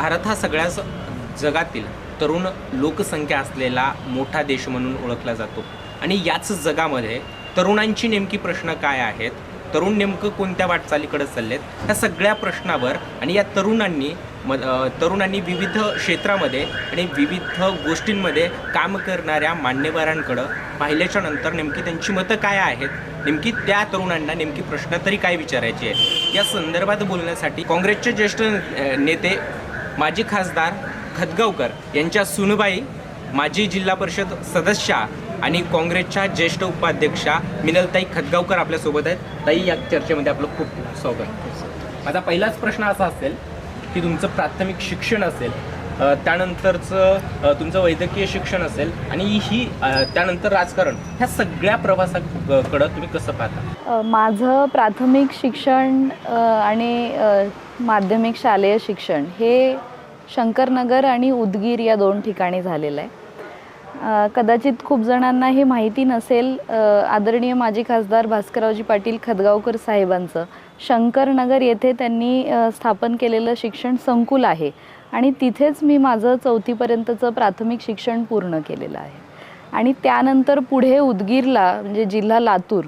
भारत हा सगळ्याच जगातील तरुण लोकसंख्या असलेला मोठा देश म्हणून ओळखला जातो. आणि याच जगामध्ये तरुणांची नेमकी प्रश्न काय आहेत? तरुण नेमकं कोणत्या वाटचालीकडे चाललेत? ह्या सगळ्या प्रश्नावर आणि या तरुणांनी म तरुणांनी विविध क्षेत्रामध्ये आणि विविध गोष्टींमध्ये काम करणाऱ्या मान्यवरांकडं पाहिल्याच्या नंतर नेमकी त्यांची मतं काय आहेत? नेमकी त्या तरुणांना नेमकी प्रश्न तरी काय विचारायची आहे या संदर्भात बोलण्यासाठी काँग्रेसचे ज्येष्ठ नेते माजी खासदार खतगावकर यांच्या सुनबाई माजी जिल्हा परिषद सदस्या आणि काँग्रेसच्या ज्येष्ठ उपाध्यक्षा मिनलताई खतगावकर आपल्यासोबत आहेत. ताई या चर्चेमध्ये आपलं खूप स्वागत. माझा पहिलाच प्रश्न असा असेल की तुमचं प्राथमिक शिक्षण असेल त्यानंतरचं तुमचं वैद्यकीय शिक्षण असेल आणि ही त्यानंतर राजकारण ह्या सगळ्या प्रवासाकडं तुम्ही कसं पाहता? माझं प्राथमिक शिक्षण आणि माध्यमिक शालेय शिक्षण हे शंकरनगर आणि उदगीर या दोन ठिकाणी झालेलं आहे. कदाचित खूप जणांना हे माहिती नसेल आदरणीय माजी खासदार भास्कररावजी पाटील खदगावकर साहेबांचं. शंकरनगर येथे त्यांनी स्थापन केलेलं शिक्षण संकुल आहे. आणि तिथेच मी माझं चौथीपर्यंतचं प्राथमिक शिक्षण पूर्ण केलेलं आहे. आणि त्यानंतर पुढे उदगीरला म्हणजे जिल्हा लातूर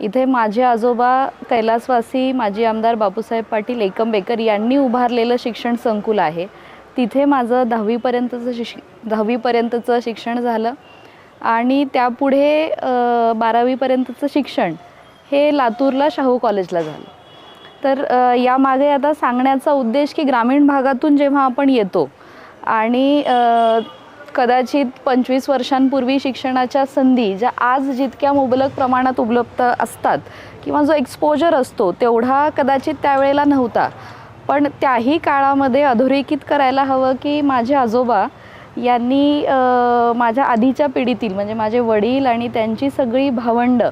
इथे माझे आजोबा कैलासवासी माजी आमदार बापूसाहेब पाटील एकंबेकर यांनी उभारलेलं शिक्षण संकुल आहे. तिथे माझं दहावीपर्यंतचं शिक्ष दहावीपर्यंतचं शिक्षण झालं. आणि त्यापुढे बारावीपर्यंतचं शिक्षण हे लातूरला शाहू कॉलेजला झालं. तर यामागे आता सांगण्याचा उद्देश की ग्रामीण भागातून जेव्हा आपण येतो आणि कदाचित पंचवीस वर्षांपूर्वी शिक्षणाच्या संधी ज्या आज जितक्या मुबलक प्रमाणात उपलब्ध असतात किंवा जो एक्सपोजर असतो तेवढा कदाचित त्यावेळेला नव्हता. पण त्याही काळामध्ये अधोरेखित करायला हवं की माझे आजोबा यांनी माझ्या आधीच्या पिढीतील म्हणजे माझे वडील आणि त्यांची सगळी भावंडं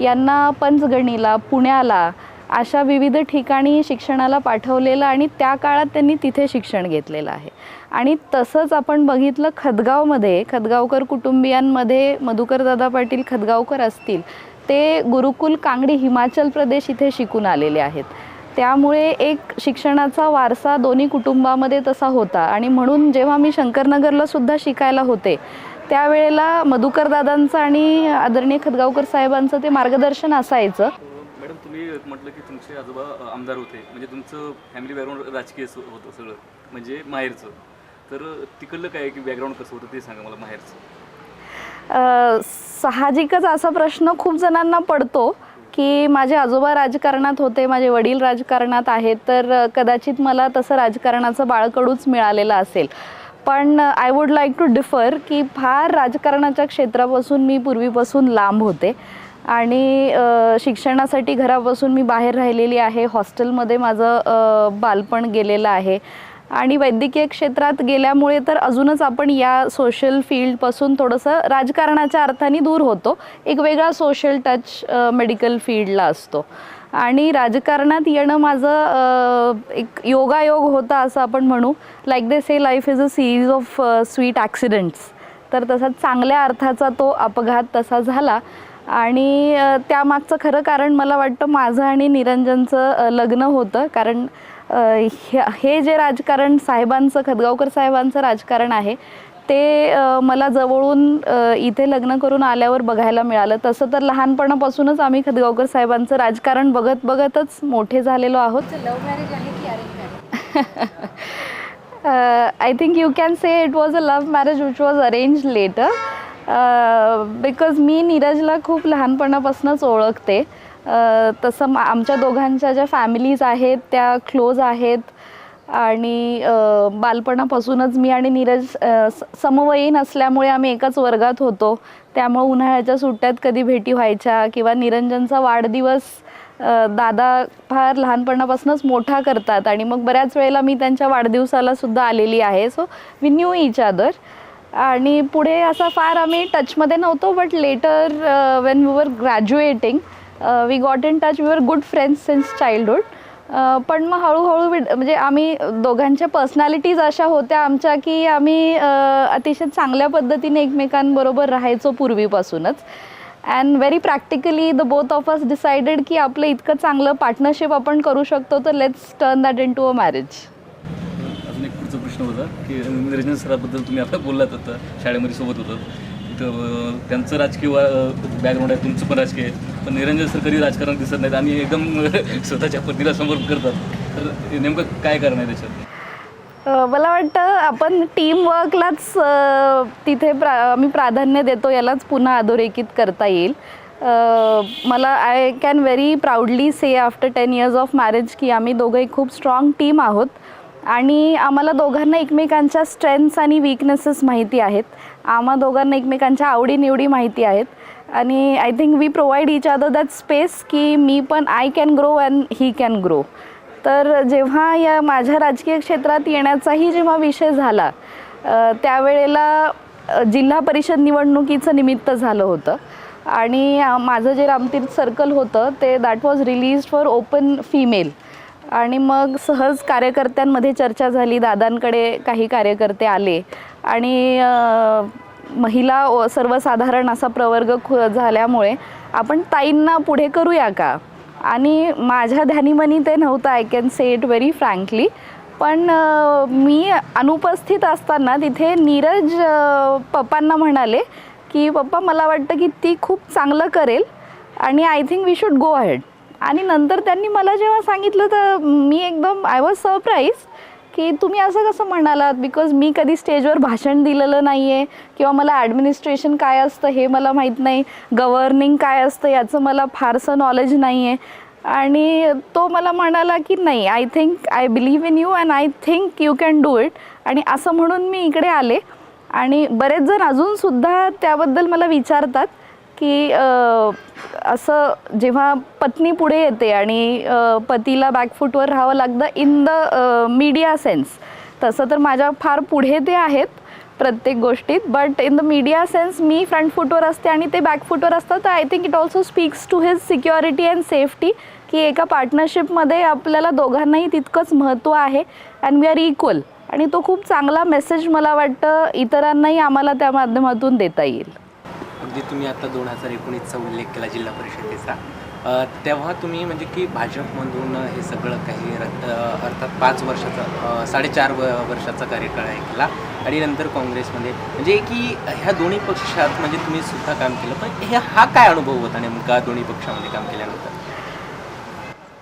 यांना पंचगणीला पुण्याला अशा विविध ठिकाणी शिक्षणाला पाठवलेलं आणि त्या काळात त्यांनी तिथे शिक्षण घेतलेलं आहे. आणि तसंच आपण बघितलं खदगावमध्ये खदगावकर कुटुंबियांमध्ये मधुकरदादा पाटील खदगावकर असतील ते गुरुकुल कांगडी हिमाचल प्रदेश इथे शिकून आलेले आहेत. त्यामुळे एक शिक्षणाचा वारसा दोन्ही कुटुंबामध्ये तसा होता. आणि म्हणून जेव्हा मी शंकरनगरला सुद्धा शिकायला होते त्यावेळेला मधुकरदादांचं आणि आदरणीय खदगावकर साहेबांचं ते मार्गदर्शन असायचं. मॅडम तुम्ही म्हटलं की तुमचे आजोबा आमदार होते. म्हणजे तुमचं फॅमिली बॅकग्राऊंड राजकीय स- होतं सगळं. म्हणजे माहेरचं. तर तिकडलं काय आहे की बॅकग्राऊंड कसं होतं ते सांगा मला माहेरचं. अ, साहजिकच असा प्रश्न खूप जणांना पडतो की माझे आजोबा राजकारणात होते माझे वडील राजकारणात आहेत तर अ, कदाचित मला तसं राजकारणाचं बाळकडूच मिळालेलं असेल. पण I would like to differ की फार राजकारणाच्या क्षेत्रापासून मी पूर्वीपासून लांब होते. आणि शिक्षणासाठी घरापासून मी बाहेर राहिलेली आहे. हॉस्टेलमध्ये माझं बालपण गेलेलं आहे. आणि वैद्यकीय क्षेत्रात गेल्यामुळे तर अजूनच आपण या सोशल फील्डपासून थोडंसं राजकारणाच्या अर्थाने दूर होतो. एक वेगळा सोशल टच मेडिकल फील्डला असतो. आणि राजकारणात येणं माझं एक योगायोग होता असं आपण म्हणू. Like they say life is a series of sweet accidents तर तसा चांगल्या अर्थाचा तो अपघात तसा झाला. आणि त्यामागचं खरं कारण मला वाटतं माझं आणि निरंजनचं लग्न होतं. कारण हे जे राजकारण साहेबांचं खदगावकर साहेबांचं राजकारण आहे ते मला जवळून इथे लग्न करून आल्यावर बघायला मिळालं. तसं तर लहानपणापासूनच आम्ही खदगावकर साहेबांचं राजकारण बघत बघतच मोठे झालेलो आहोत. लव्ह मॅरेज आहे की arrange marriage I think you can say it was a love marriage which was arrange later because मी नीरजला खूप लहानपणापासूनच ओळखते. तसं मा- आमच्या दोघांच्या ज्या फॅमिलीज आहेत त्या क्लोज आहेत. आणि बालपणापासूनच मी आणि नीरज स- समवयीन असल्यामुळे आम्ही एकाच वर्गात होतो. त्यामुळे उन्हाळ्याच्या सुट्ट्यात कधी भेटी व्हायच्या किंवा निरंजनचा वाढदिवस दादा फार लहानपणापासूनच मोठा करतात. आणि मग बऱ्याच वेळेला मी त्यांच्या वाढदिवसाला सुद्धा आलेली आहे. So we knew each other आणि पुढे असं फार आम्ही टचमध्ये नव्हतो but later when we were graduating we got in touch we were good friends since childhood पण मग हळूहळू विड- म्हणजे आम्ही दोघांच्या पर्सनॅलिटीज अशा होत्या आमच्या की आम्ही uh, अतिशय चांगल्या पद्धतीने एकमेकांबरोबर राहायचो पूर्वीपासूनच. And very practically the both of us decided की आपलं इतकं चांगलं पार्टनरशिप आपण करू शकतो तर let's turn that into a marriage प्रश्न होता की निरंजन सराबद्दल तुम्ही आता बोललात होता शाळेमध्ये सोबत होतं तर त्यांचं राजकीय बॅकग्राऊंड आहे तुमचं पण राजकीय आहे. पण निरंजन सर कधी राजकारण दिसत नाहीत आणि एकदम स्वतःच्या पत्नीला समर्पण करतात. तर नेमकं काय कारण आहे त्याच्यात? मला वाटतं आपण टीम वर्कलाच तिथे प्रा आम्ही प्राधान्य देतो यालाच पुन्हा अधोरेखित करता येईल. मला I can very proudly say after ten years of marriage की आम्ही दोघंही खूप स्ट्रॉंग टीम आहोत. आणि आम्हाला दोघांना एकमेकांच्या स्ट्रेंथ्स आणि वीकनेसेस माहिती आहेत. आम्हा दोघांना एकमेकांच्या आवडीनिवडी माहिती आहेत. आणि I think we provide each other that space की मी पण I can grow and he can grow तर जेव्हा या माझ्या राजकीय क्षेत्रात येण्याचाही जेव्हा विषय झाला त्यावेळेला जिल्हा परिषद निवडणुकीचं निमित्त झालं होतं. आणि माझं जे रामतीर्थ सर्कल होतं ते that was release for open female आणि मग सहज कार्यकर्त्यांमध्ये चर्चा झाली दादांकडे काही कार्यकर्ते आले आणि महिला सर्वसाधारण असा प्रवर्ग खु झाल्यामुळे आपण ताईंना पुढे करूया का? आणि माझ्या ध्यानीमनी ते नव्हतं I can say it very frankly पण मी अनुपस्थित असताना तिथे नीरज पप्पांना म्हणाले की पप्पा मला वाटतं की ती खूप चांगलं करेल आणि I think we should go ahead आणि नंतर त्यांनी मला जेव्हा सांगितलं तर मी एकदम आय वॉज सरप्राईज की तुम्ही असं कसं म्हणालात? बिकॉज मी कधी स्टेजवर भाषण दिलेलं नाही आहे किंवा मला ॲडमिनिस्ट्रेशन काय असतं हे मला माहीत नाही. गव्हर्निंग काय असतं याचं मला फारसं नॉलेज नाही आहे आणि तो मला म्हणाला की नाही I think I believe in you and I think you can do it आणि असं म्हणून मी इकडे आले. आणि बरेच जण अजूनसुद्धा त्याबद्दल मला विचारतात. की असं जेव्हा पत्नी पुढे येते आणि पतीला बॅकफूटवर राहावं लागतं इन द मीडिया सेन्स तसं तर माझ्या फार पुढे ते आहेत प्रत्येक गोष्टीत but in the media sense me front फूटवर असते आणि ते बॅक फूटवर असतात तर I think it also speaks to his security and safety की एका पार्टनरशिपमध्ये आपल्याला दोघांनाही तितकंच महत्त्व आहे अँड वी आर इक्वल आणि तो खूप चांगला मेसेज मला वाटतं इतरांनाही आम्हाला त्या माध्यमातून देता येईल. जे तुम्ही आता दोन हजार एकोणीसचा उल्लेख केला जिल्हा परिषदेचा तेव्हा तुम्ही म्हणजे की भाजपमधून हे सगळं काही अर्थात पाच वर्षाचा साडेचार व वर्षाचा कार्यकाळ आहे केला आणि नंतर काँग्रेसमध्ये. म्हणजे की ह्या दोन्ही पक्षात म्हणजे तुम्ही सुद्धा काम केलं पण हे हा काय अनुभव होता नेमका दोन्ही पक्षामध्ये काम केल्यानंतर?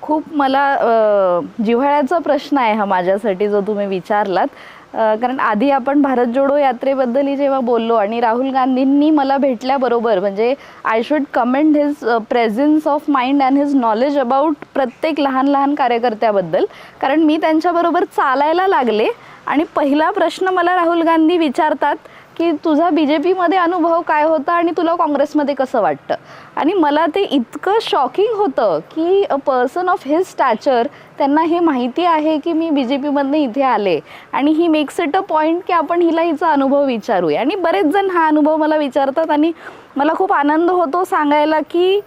खूप मला जिव्हाळ्याचा प्रश्न आहे हा माझ्यासाठी जो तुम्ही विचारलात. कारण आधी आपण भारत जोडो यात्रेबद्दलही जेव्हा बोललो आणि राहुल गांधींनी मला भेटल्याबरोबर म्हणजे I should comment his presence of mind and his knowledge about प्रत्येक लहान लहान कार्यकर्त्याबद्दल. कारण मी त्यांच्याबरोबर चालायला लागले आणि पहिला प्रश्न मला राहुल गांधी विचारतात की तुझा बी जे पीमध्ये अनुभव काय होता आणि तुला काँग्रेसमध्ये कसं वाटतं? आणि मला ते इतकं शॉकिंग होतं की a person of his stature त्यांना हे माहिती आहे की मी बी जे पीमधनं इथे आले. आणि he makes it a point की आपण हिला हिचा अनुभव विचारूया. आणि बरेच जण हा अनुभव मला विचारतात आणि मला खूप आनंद होतो सांगायला की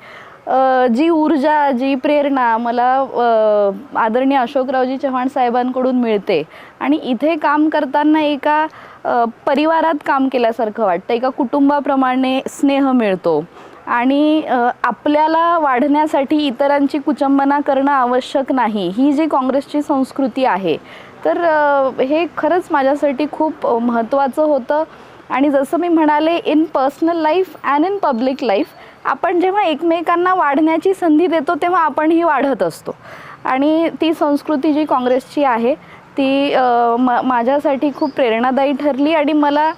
जी ऊर्जा जी प्रेरणा मला आदरणीय अशोकरावजी चव्हाण साहेबांकडून मिळते. आणि इथे काम करताना एका परिवारात काम केल्यासारखं वाटतं. एका कुटुंबाप्रमाणे स्नेह मिळतो. आणि आपल्याला वाढण्यासाठी इतरांची कुचंबना करणं आवश्यक नाही. ही जी काँग्रेसची संस्कृती आहे तर हे खरंच माझ्यासाठी खूप महत्त्वाचं होतं. आणि जसं मी म्हणाले in personal life and in public life आपण जेव्हा एकमेकांना वाढण्याची संधी देतो तेव्हा आपणही वाढत असतो. आणि ती संस्कृती जी काँग्रेसची आहे ती म माझ्यासाठी खूप प्रेरणादायी ठरली. आणि मला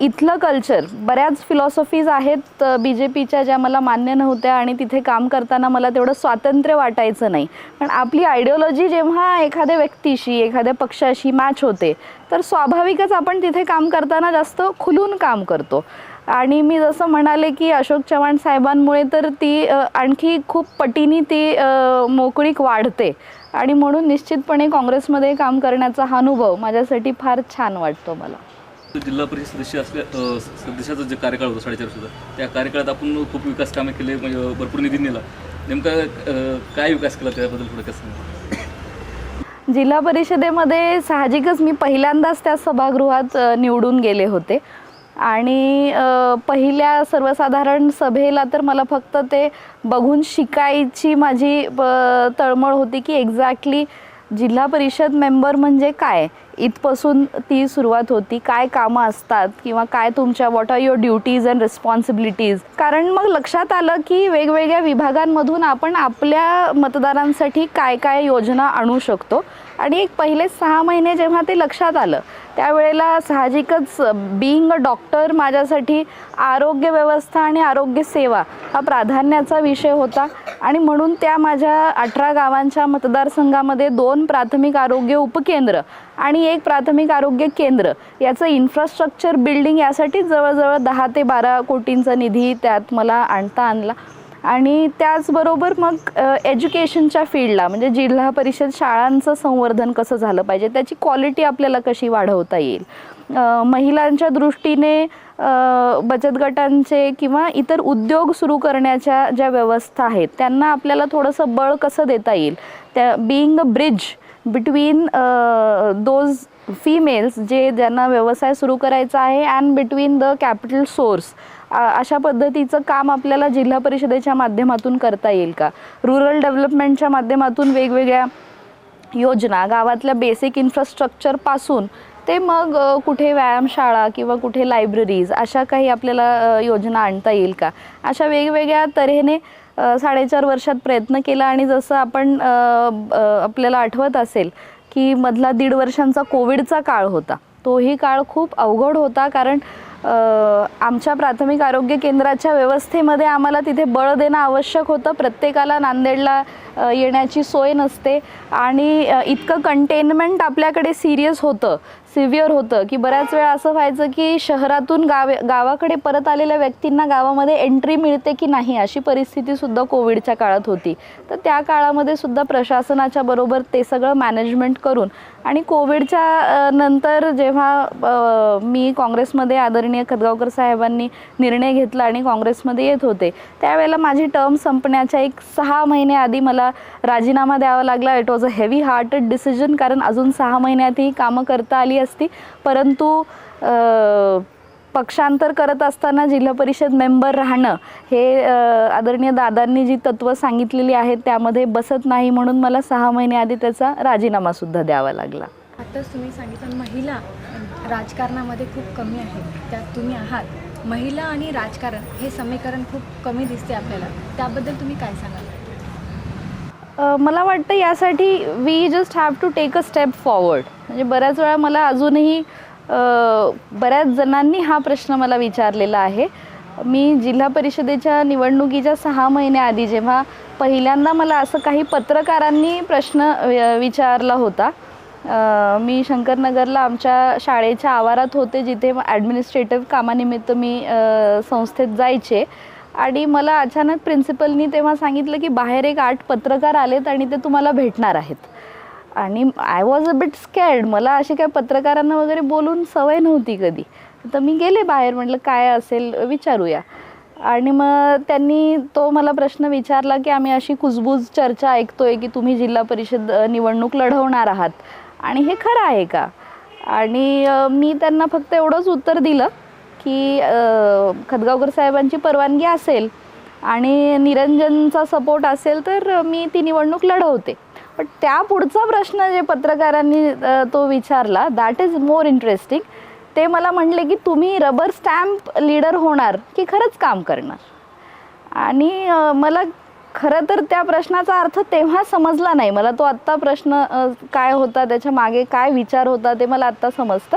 इथलं कल्चर बऱ्याच फिलॉसॉफीज आहेत बी जे पीच्या ज्या मला मान्य नव्हत्या आणि तिथे काम करताना मला तेवढं स्वातंत्र्य वाटायचं नाही. पण आपली आयडिओलॉजी जेव्हा एखाद्या व्यक्तीशी एखाद्या पक्षाशी मॅच होते तर स्वाभाविकच आपण तिथे काम करताना जास्त खुलून काम करतो. आणि मी जसं म्हणाले की अशोक चव्हाण साहेबांमुळे तर ती आणखी खूप पटीने ती मोकळीक वाढते. आणि म्हणून निश्चितपणे काँग्रेसमध्ये काम करण्याचा हा अनुभव माझ्यासाठी फार छान वाटतो मला. जिल्हा परिषद सदस्य असल्या सदस्याचा जे कार्यकाळ होता साडेचार वर्षाचा त्या कार्यकाळात आपण खूप विकास कामे केले म्हणजे भरपूर निधी नेला. नेमका काय विकास केला त्याबद्दल थोडं कसं सांगा जिल्हा परिषदेमध्ये साहजिकच मी पहिल्यांदाच त्या सभागृहात निवडून गेले होते. आणि पहिल्या सर्वसाधारण सभेला तर मला फक्त ते बघून शिकायची माझी तळमळ होती की एक्झॅक्टली जिल्हा परिषद मेंबर म्हणजे काय? इथपासून ती सुरुवात होती. काय कामं असतात किंवा काय तुमच्या what are your duties and responsibilities कारण मग लक्षात आलं की वेगवेगळ्या विभागांमधून आपण आपल्या मतदारांसाठी काय काय योजना आणू शकतो. आणि एक पहिले सहा महिने जेव्हा ते लक्षात आलं त्यावेळेला साहजिकच बिईंग अ डॉक्टर माझ्यासाठी आरोग्य व्यवस्था आणि आरोग्य सेवा हा प्राधान्याचा विषय होता. आणि म्हणून त्या माझ्या अठरा गावांच्या मतदारसंघामध्ये दोन प्राथमिक आरोग्य उपकेंद्र आणि एक प्राथमिक आरोग्य केंद्र याचं इन्फ्रास्ट्रक्चर बिल्डिंग यासाठी जवळजवळ दहा ते बारा कोटींचा निधी त्यात मला आणता आणला. आणि त्याचबरोबर मग एज्युकेशनच्या फील्डला म्हणजे जिल्हा परिषद शाळांचं संवर्धन कसं झालं पाहिजे त्याची क्वालिटी आपल्याला कशी वाढवता येईल? महिलांच्या दृष्टीने बचत गटांचे किंवा इतर उद्योग सुरू करण्याच्या ज्या व्यवस्था आहेत त्यांना आपल्याला थोडंसं बळ कसं देता येईल? त्या being a bridge between those females जे ज्यांना व्यवसाय सुरू करायचा आहे and between the capital source अशा पद्धतीचं काम आपल्याला जिल्हा परिषदेच्या माध्यमातून करता येईल का? रुरल डेव्हलपमेंटच्या माध्यमातून वेगवेगळ्या योजना गावातल्या बेसिक इन्फ्रास्ट्रक्चरपासून ते मग कुठे व्यायामशाळा किंवा कुठे लायब्ररीज अशा काही आपल्याला योजना आणता येईल का? अशा वेगवेगळ्या तऱ्हेने साडेचार वर्षात प्रयत्न केला आणि जसं आपण आपल्याला आठवत असेल की मधला दीड वर्षांचा कोविडचा काळ होता तोही काळ खूप अवघड होता कारण आमच्या प्राथमिक आरोग्य केंद्राच्या व्यवस्थेमध्ये आम्हाला तिथे बळ देणं आवश्यक होतं. प्रत्येकाला नांदेडला येण्याची सोय नसते. आणि इतकं कंटेनमेंट आपल्याकडे सिरियस होतं. सिव्हिअर होतं की बऱ्याच वेळा असं व्हायचं की शहरातून गावे गावाकडे परत आलेल्या व्यक्तींना गावामध्ये एंट्री मिळते की नाही अशी परिस्थितीसुद्धा कोविडच्या काळात होती. तर त्या काळामध्ये सुद्धा प्रशासनाच्या बरोबर ते सगळं मॅनेजमेंट करून आणि कोविडच्या नंतर जेव्हा मी काँग्रेसमध्ये आदरणीय खदगावकर साहेबांनी निर्णय घेतला आणि काँग्रेसमध्ये येत होते त्यावेळेला माझी टर्म संपण्याच्या एक सहा महिने आधी मला राजीनामा द्यावा लागला. It was a heavy hearted decision कारण अजून सहा महिन्यात ही कामं करता आली असती. परंतु पक्षांतर करत असताना जिल्हा परिषद मेंबर राहणं हे आदरणीय दादांनी जी तत्त्व सांगितलेली आहेत त्यामध्ये बसत नाही म्हणून मला सहा महिने आधी त्याचा राजीनामासुद्धा द्यावा लागला. आताच तुम्ही सांगितलं महिला राजकारणामध्ये खूप कमी आहेत त्यात तुम्ही आहात. महिला आणि राजकारण हे समीकरण खूप कमी दिसते आपल्याला. त्याबद्दल तुम्ही काय सांगाल? मला वाटतं यासाठी we just have to take a step forward म्हणजे बऱ्याच वेळा मला अजूनही बऱ्याच जणांनी हा प्रश्न मला विचारलेला आहे. मी जिल्हा परिषदेच्या निवडणुकीच्या सहा महिन्याआधी जेव्हा पहिल्यांदा मला असं काही पत्रकारांनी प्रश्न विचारला होता मी शंकरनगरला आमच्या शाळेच्या आवारात होते जिथे ॲडमिनिस्ट्रेटिव्ह कामानिमित्त मी संस्थेत जायचे. आणि मला अचानक प्रिन्सिपलनी तेव्हा सांगितलं की बाहेर एक आठ पत्रकार आलेत आणि ते तुम्हाला भेटणार आहेत. आणि I was a bit scared मला असे काय पत्रकारांना वगैरे बोलून सवय नव्हती कधी. तर मी गेले बाहेर म्हटलं काय असेल विचारूया. आणि मग त्यांनी तो मला प्रश्न विचारला की आम्ही अशी कुजबूज चर्चा ऐकतोय की तुम्ही जिल्हा परिषद निवडणूक लढवणार आहात. आणि हे खरं आहे का? आणि मी त्यांना फक्त एवढंच उत्तर दिलं. की खदगावकर साहेबांची परवानगी असेल आणि निरंजनचा सपोर्ट असेल तर मी ती निवडणूक लढवते. पण त्या पुढचा प्रश्न जे पत्रकारांनी तो विचारला दॅट इज मोर इंटरेस्टिंग ते मला म्हणले की तुम्ही रबर स्टॅम्प लीडर होणार की खरंच काम करणार? आणि मला खरं तर त्या प्रश्नाचा अर्थ तेव्हा समजला नाही. मला तो आत्ता प्रश्न काय होता त्याच्यामागे काय विचार होता ते मला आत्ता समजतं.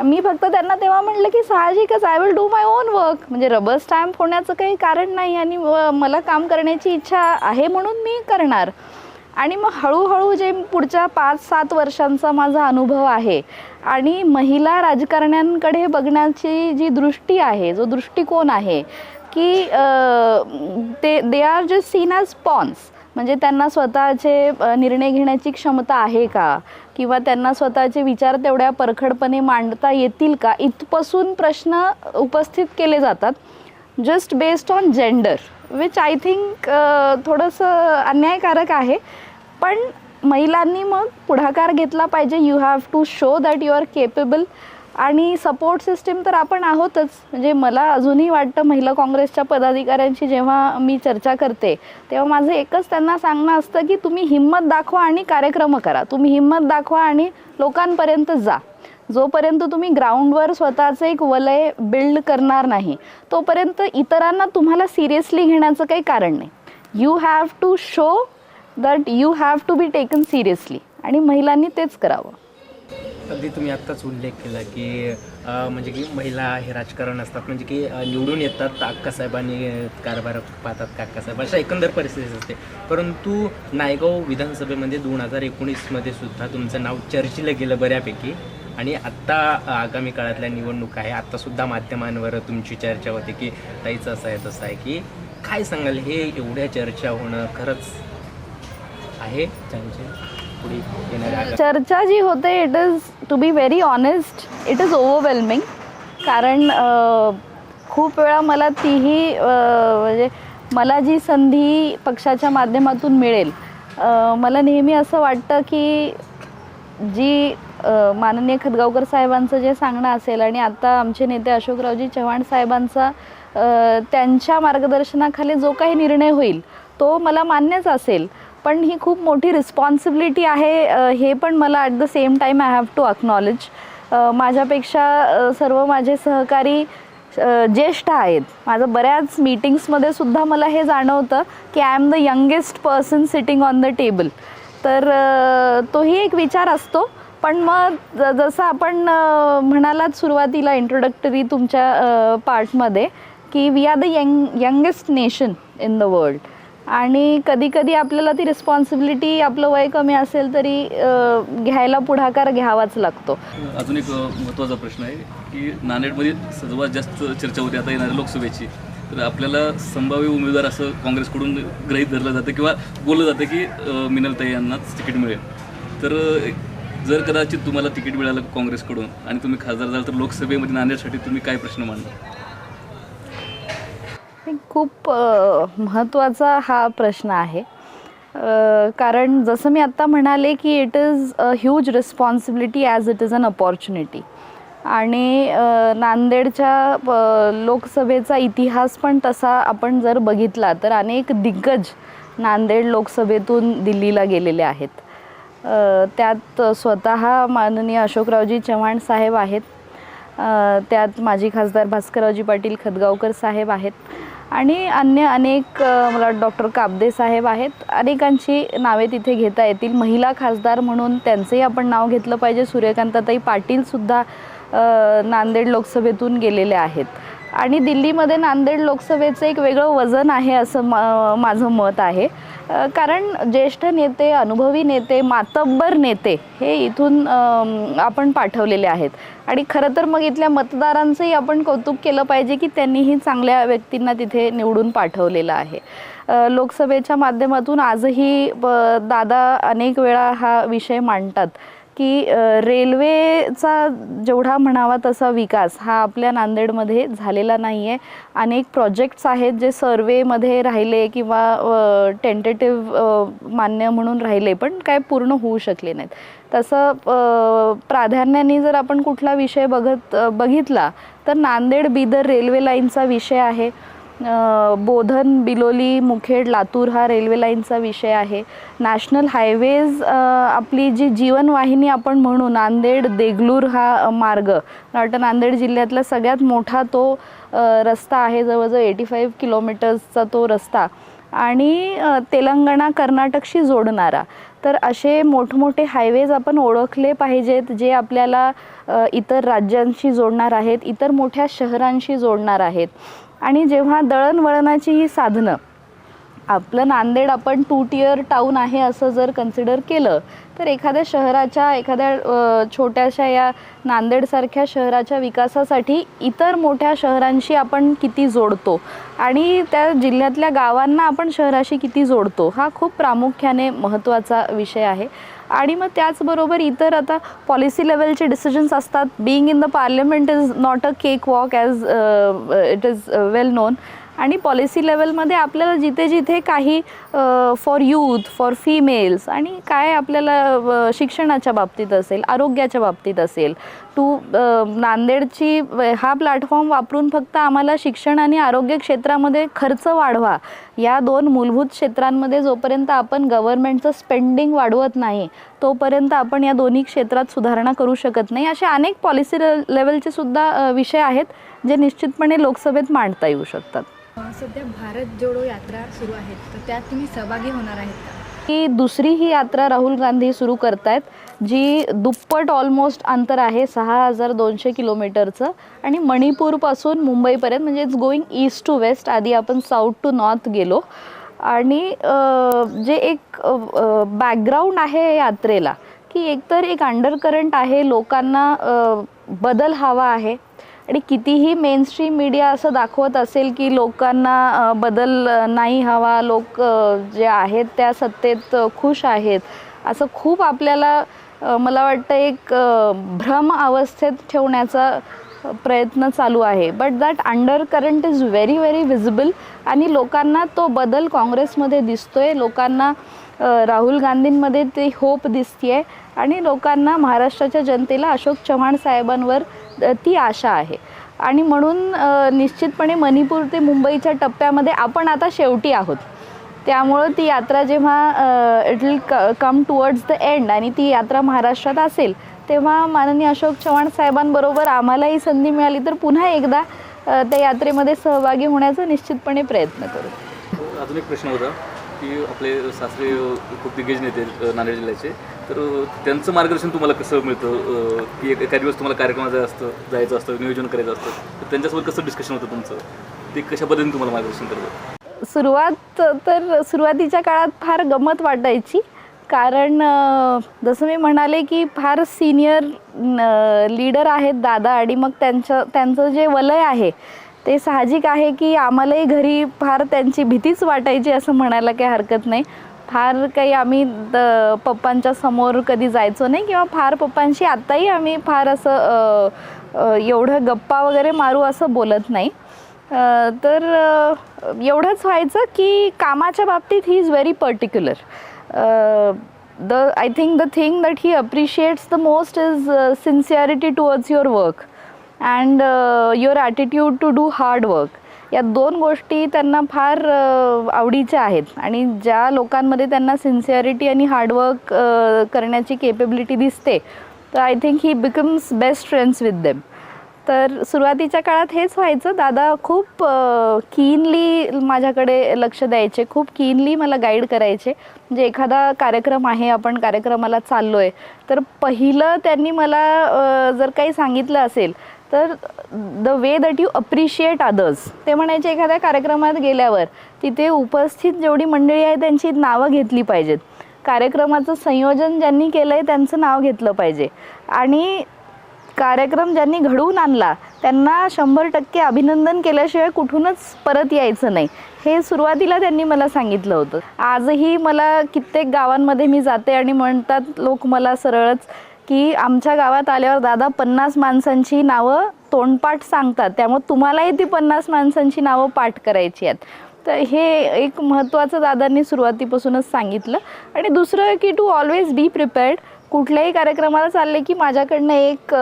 मी फक्त त्यांना तेव्हा म्हटलं की साहजिकच I will do my own work म्हणजे रबर स्टॅम्प होण्याचं काही कारण नाही आणि व- मला काम करण्याची इच्छा आहे म्हणून मी करणार. आणि मग हळूहळू जे पुढच्या पाच सात वर्षांचा माझा अनुभव आहे आणि महिला राजकारण्यांकडे बघण्याची जी दृष्टी आहे जो दृष्टिकोन आहे की ते they are just seen as pawns म्हणजे त्यांना स्वतःचे निर्णय घेण्याची क्षमता आहे का? किंवा त्यांना स्वतःचे विचार तेवढ्या परखडपणे मांडता येतील का? इथपासून प्रश्न उपस्थित केले जातात. Just based on gender which I think थोडंसं अन्यायकारक आहे. पण महिलांनी मग पुढाकार घेतला पाहिजे. You have to show that you are capable आणि सपोर्ट सिस्टीम तर आपण आहोतच. म्हणजे मला अजूनही वाटतं महिला काँग्रेसच्या पदाधिकाऱ्यांशी जेव्हा मी चर्चा करते तेव्हा माझं एकच त्यांना सांगणं असतं की तुम्ही हिंमत दाखवा आणि कार्यक्रम करा. तुम्ही हिंमत दाखवा आणि लोकांपर्यंत जा. जोपर्यंत तुम्ही ग्राउंडवर स्वतःचं एक वलय बिल्ड करणार नाही तोपर्यंत इतरांना तुम्हाला सिरियसली घेण्याचं काही कारण नाही. You have to show that you have to be taken seriously आणि महिलांनी तेच करावं. अगदी तुम्ही आत्ताच उल्लेख केला की म्हणजे की महिला हे राजकारण असतात म्हणजे की निवडून येतात अक्कासाहेबांनी कारभार पाहतात काकासाहेब अशा एकंदर परिस्थिती असते. परंतु नायगाव विधानसभेमध्ये दोन हजार एकोणीसमध्ये सुद्धा तुमचं नाव चर्चेला गेलं बऱ्यापैकी. आणि आत्ता आगामी काळातल्या निवडणूक आहे. आत्तासुद्धा माध्यमांवर तुमची चर्चा होते की ताईचं असं आहे तसं आहे की काय सांगाल? हे एवढ्या चर्चा होणं खरंच आहे? त्यांचे पुढे येणाऱ्या चर्चा जी होते it is to be very honest it is overwhelming कारण खूप वेळा मला तीही म्हणजे मला जी संधी पक्षाच्या माध्यमातून मिळेल मला नेहमी असं वाटतं की जी माननीय खदगावकर साहेबांचं जे सांगणं असेल आणि आता आमचे नेते अशोकरावजी चव्हाण साहेबांचा त्यांच्या मार्गदर्शनाखाली जो काही निर्णय होईल तो मला मान्यच असेल. पण ही खूप मोठी रिस्पॉन्सिबिलिटी आहे हे पण मला at the same time I have to acknowledge माझ्यापेक्षा सर्व माझे सहकारी ज्येष्ठ आहेत. माझं बऱ्याच मीटिंग्समध्ये सुद्धा मला हे जाणवतं की I am the youngest person sitting on the table तर तोही एक विचार असतो. पण मग ज- जसं आपण म्हणालात सुरुवातीला इंट्रोडक्टरी तुमच्या पार्टमध्ये की we are the young youngest nation in the world आणि कधीकधी आपल्याला ती रिस्पॉन्सिबिलिटी आपलं वय कमी असेल तरी घ्यायला पुढाकार घ्यावाच लागतो. अजून एक महत्त्वाचा प्रश्न आहे की नांदेडमध्ये सर्वात जास्त चर्चा होते आता येणाऱ्या लोकसभेची. तर आपल्याला संभाव्य उमेदवार असं काँग्रेसकडून गृहीत धरलं जातं किंवा बोललं जातं की मिनलताई यांनाच तिकीट मिळेल. तर जर कदाचित तुम्हाला तिकीट मिळालं काँग्रेसकडून आणि तुम्ही खासदार झाल तर लोकसभेमध्ये नांदेडसाठी तुम्ही काय प्रश्न मांडणार? खूप महत्त्वाचा हा प्रश्न आहे. कारण जसं मी आत्ता म्हणाले की it is a huge responsibility as it is an opportunity आणि नांदेडच्या प- लोकसभेचा इतिहास पण तसा आपण जर बघितला तर अनेक दिग्गज नांदेड लोकसभेतून दिल्लीला गेलेले आहेत. त्यात स्वतः माननीय अशोकरावजी चव्हाण साहेब आहेत. त्यात माजी खासदार भास्कररावजी पाटील खदगावकर साहेब आहेत. आणि अन्य अनेक मला डॉक्टर काबदे साहेब आहेत. अनेकांची नावे तिथे घेता येतील. महिला खासदार म्हणून त्यांचंही आपण नाव घेतलं पाहिजे. सूर्यकांताताई पाटीलसुद्धा नांदेड लोकसभेतून गेलेले आहेत. आणि दिल्लीमध्ये नांदेड लोकसभेचं एक वेगळं वजन आहे असं मा माझं मत आहे. कारण ज्येष्ठ नेते अनुभवी नेते मातब्बर नेते हे इथून आपण पाठवलेले आहेत. आणि खरं तर मग इथल्या मतदारांचंही आपण कौतुक केलं पाहिजे की त्यांनीही चांगल्या व्यक्तींना तिथे निवडून पाठवलेलं आहे. लोकसभेच्या माध्यमातून आजही दादा अनेक वेळा हा विषय मांडतात. की रेल्वेचा जेवढा म्हणावा तसा विकास हा आपल्या नांदेडमध्ये झालेला नाही आहे अनेक प्रोजेक्ट्स आहेत जे सर्वेमध्ये राहिले किंवा टेंटेटिव्ह मान्य म्हणून राहिले पण काय पूर्ण होऊ शकले नाहीत. तसं प्राधान्याने जर आपण कुठला विषय बघत बघितला तर नांदेड बिदर रेल्वे लाईनचा विषय आहे. बोधन बिलोली मुखेड लातूर हा रेल्वे लाईनचा विषय आहे. नॅशनल हायवेज आपली जी जीवनवाहिनी आपण म्हणू नांदेड देगलूर हा मार्ग. वाटतं नांदेड जिल्ह्यातला सगळ्यात मोठा तो रस्ता आहे जवळजवळ एटी फाईव्ह किलोमीटर्सचा तो रस्ता. आणि तेलंगणा कर्नाटकशी जोडणारा. तर असे मोठमोठे हायवेज आपण ओळखले पाहिजेत जे आपल्याला इतर राज्यांशी जोडणार आहेत इतर मोठ्या शहरांशी जोडणार आहेत. आणि जेव्हा दळणवळणाची ही साधनं आपलं नांदेड आपण टू टियर टाऊन आहे असं जर कन्सिडर केलं तर एखाद्या शहराच्या एखाद्या छोट्याशा या नांदेडसारख्या शहराच्या विकासासाठी इतर मोठ्या शहरांशी आपण किती जोडतो? आणि त्या जिल्ह्यातल्या गावांना आपण शहराशी किती जोडतो? हा खूप प्रामुख्याने महत्त्वाचा विषय आहे. आणि मग त्याचबरोबर इतर आता पॉलिसी लेवलचे डिसिजन्स असतात. Being in the parliament is not a cake walk as it is well known आणि पॉलिसी लेवलमध्ये आपल्याला जिथे जिथे काही फॉर यूथ फॉर फिमेल्स आणि काय आपल्याला शिक्षणाच्या बाबतीत असेल आरोग्याच्या बाबतीत असेल टू नांदेडची हा प्लॅटफॉर्म वापरून फक्त आम्हाला शिक्षण आणि आरोग्य क्षेत्रामध्ये खर्च वाढवा. या दोन मूलभूत क्षेत्रांमध्ये जोपर्यंत आपण गव्हर्नमेंटचं स्पेंडिंग वाढवत नाही तोपर्यंत आपण या दोन्ही क्षेत्रात सुधारणा करू शकत नाही. असे अनेक पॉलिसी लेवलचे सुद्धा विषय आहेत जे निश्चितपणे लोकसभेत मांडता येऊ शकतात. सध्या भारत जोडो यात्रा सुरू आहेत. तर त्यात तुम्ही सहभागी होणार आहेत का? ही दुसरी ही यात्रा राहुल गांधी सुरू करतायत जी दुप्पट ऑलमोस्ट अंतर आहे सहा हजार दोनशे किलोमीटरचं. आणि मणिपूरपासून मुंबईपर्यंत म्हणजे it's going east to west आधी आपण साऊथ टू नॉर्थ गेलो. आणि जे एक बॅकग्राऊंड आहे यात्रेला की एकतर एक अंडर करंट आहे लोकांना बदल हवा आहे. आणि कितीही मेनस्ट्रीम मीडिया असं दाखवत असेल की लोकांना बदल नाही हवा लोक जे आहेत त्या सत्तेत खुश आहेत. असं खूप आपल्याला मला वाटतं एक भ्रम अवस्थेत ठेवण्याचा प्रयत्न चालू आहे. But that under current is very very visible आणि लोकांना तो बदल काँग्रेसमध्ये दिसतोय. लोकांना राहुल गांधींमध्ये ती होप दिसतीये आणि लोकांना महाराष्ट्राच्या जनतेला अशोक चव्हाण साहेबांवर ती आशा आहे. आणि म्हणून निश्चितपणे मणिपूर ते मुंबईच्या टप्प्यामध्ये आपण आता शेवटी आहोत. त्यामुळं ती यात्रा जेव्हा इट विल क कम टुवर्ड्स द एंड आणि ती यात्रा महाराष्ट्रात असेल तेव्हा माननीय अशोक चव्हाण साहेबांबरोबर आम्हालाही संधी मिळाली तर पुन्हा एकदा त्या यात्रेमध्ये सहभागी होण्याचा निश्चितपणे प्रयत्न करू. अजून एक प्रश्न होता की आपले सासरे खूप दिग्गज नेते नांदेड जिल्ह्याचे. तर त्यांचं मार्गदर्शन तुम्हाला कसं मिळतं? की एक- एका दिवस तुम्हाला कार्यक्रमात जायचं असतं जायचं असतं नियोजन करायचं असतं तर त्यांच्यासोबत कसं डिस्कशन होतं तुमचं? ते कशा पद्धतीने तुम्हाला मार्गदर्शन करतं? सुरुवात तर सुरुवातीच्या काळात फार गंमत वाटायची. कारण जसं मी म्हणाले की फार सिनियर लीडर आहेत दादा आणि मग त्यांचं त्यांचं जे वलय आहे ते साहजिक आहे की आम्हालाही घरी फार त्यांची भीतीच वाटायची असं म्हणायला काही हरकत नाही. फार काही आम्ही द- पप्पांच्या समोर कधी जायचो नाही किंवा फार पप्पांशी आत्ताही आम्ही फार असं एवढं गप्पा वगैरे मारू असं बोलत नाही. तर एवढंच व्हायचं की कामाच्या बाबतीत he is very particular the I think the thing that he appreciates the most is towards your your work and your attitude to do hard work. या दोन गोष्टी त्यांना फार uh, आवडीच्या आहेत आणि ज्या लोकांमध्ये त्यांना सिन्सिअरिटी आणि हार्डवर्क uh, करण्याची केपेबिलिटी दिसते तर I think he becomes best friends with them तर सुरुवातीच्या काळात हेच व्हायचं. दादा खूप कीनली माझ्याकडे लक्ष द्यायचे. खूप कीनली मला गाईड करायचे. म्हणजे एखादा कार्यक्रम आहे आपण कार्यक्रमाला चाललो आहे तर पहिलं त्यांनी मला जर काही सांगितलं असेल तर the way that you appreciate others ते म्हणायचे एखाद्या कार्यक्रमात गेल्यावर तिथे उपस्थित जेवढी मंडळी आहे त्यांची नावं घेतली पाहिजेत. कार्यक्रमाचं संयोजन ज्यांनी केलं आहे त्यांचं नाव घेतलं पाहिजे. आणि कार्यक्रम ज्यांनी घडवून आणला त्यांना शंभर टक्के अभिनंदन केल्याशिवाय कुठूनच परत यायचं नाही. हे सुरुवातीला त्यांनी मला सांगितलं होतं. आजही मला कित्येक गावांमध्ये मी जाते आणि म्हणतात लोक मला सरळच की आमच्या गावात आल्यावर दादा पन्नास माणसांची नावं तोंडपाठ सांगतात. त्यामुळे तुम्हालाही ती पन्नास माणसांची नावं पाठ करायची आहेत. तर हे एक महत्त्वाचं दादांनी सुरुवातीपासूनच सांगितलं. आणि दुसरं की टू ऑलवेज बी प्रिपेअर्ड कुठल्याही कार्यक्रमाला चालले की माझ्याकडनं एक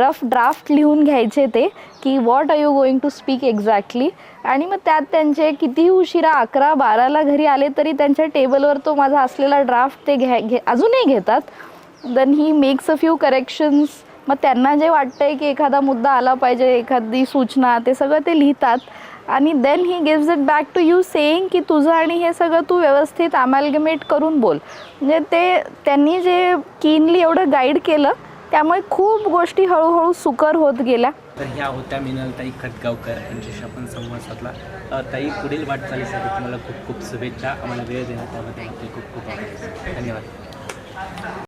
रफ ड्राफ्ट लिहून घ्यायचे ते की what are you going to speak exactly आणि मग त्यात त्यांचे कितीही उशिरा अकरा बाराला घरी आले तरी त्यांच्या टेबलवर तो माझा असलेला ड्राफ्ट ते घ्या घे अजूनही घेतात. Then he makes a few corrections मग त्यांना जे वाटतं आहे की एखादा मुद्दा आला पाहिजे एखादी सूचना ते सगळं ते लिहितात. आणि then he gives it back to you saying की तुझं आणि हे सगळं तू व्यवस्थित अमॅलगमेट करून बोल. म्हणजे ते त्यांनी जे कीनली एवढं गाईड केलं त्यामुळे खूप गोष्टी हळूहळू सुकर होत गेल्या. तर ह्या होत्या मिनलताई खटगावकर यांच्याशी आपण संवाद साधला. ताई पुढील वाटचालीसाठी तुम्हाला खूप खूप शुभेच्छा. आम्हाला वेळ देण्यात त्याबद्दल आपले खूप खूप धन्यवाद.